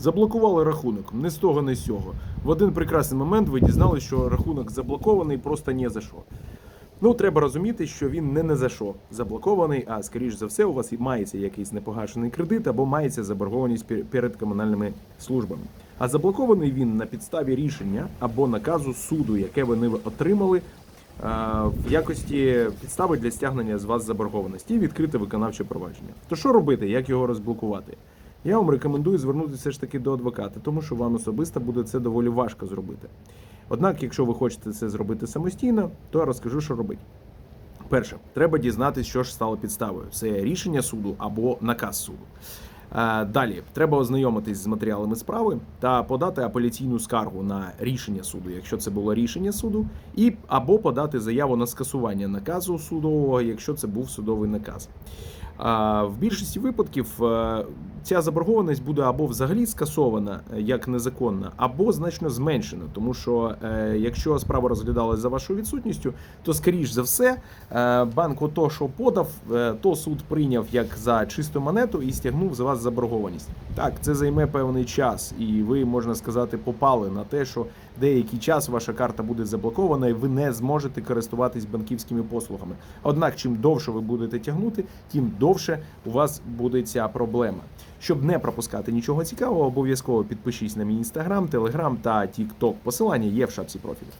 Заблокували рахунок, не з того, не з цього. В один прекрасний момент ви дізналися, що рахунок заблокований просто ні за що. Ну, треба розуміти, що він не не за що заблокований, а скоріш за все, у вас і мається якийсь непогашений кредит або мається заборгованість перед комунальними службами. А заблокований він на підставі рішення або наказу суду, яке вони отримали в якості підстави для стягнення з вас заборгованості і відкрите виконавче провадження. То що робити, як його розблокувати? Я вам рекомендую звернутися ж таки до адвоката, тому що вам особисто буде це доволі важко зробити. Однак, якщо ви хочете це зробити самостійно, то я розкажу, що робити. Перше, треба дізнатися, що ж стало підставою: це рішення суду або наказ суду. Е, Далі треба ознайомитись з матеріалами справи та подати апеляційну скаргу на рішення суду, якщо це було рішення суду, і або подати заяву на скасування наказу судового, якщо це був судовий наказ. В більшості випадків е, ця заборгованість буде або взагалі скасована е, як незаконна, або значно зменшена, тому що е, якщо справа розглядалась за вашою відсутністю, то скоріш за все е, банк ото, що подав, то суд прийняв як за чисту монету і стягнув з вас заборгованість. Так, це займе певний час, і ви можна сказати, попали на те, що деякий час ваша карта буде заблокована, і ви не зможете користуватись банківськими послугами. Однак, чим довше ви будете тягнути, тим довше у вас буде ця проблема. Щоб не пропускати нічого цікавого, обов'язково підпишись на мій інстаграм, телеграм та тікток. Посилання є в шапці профілю.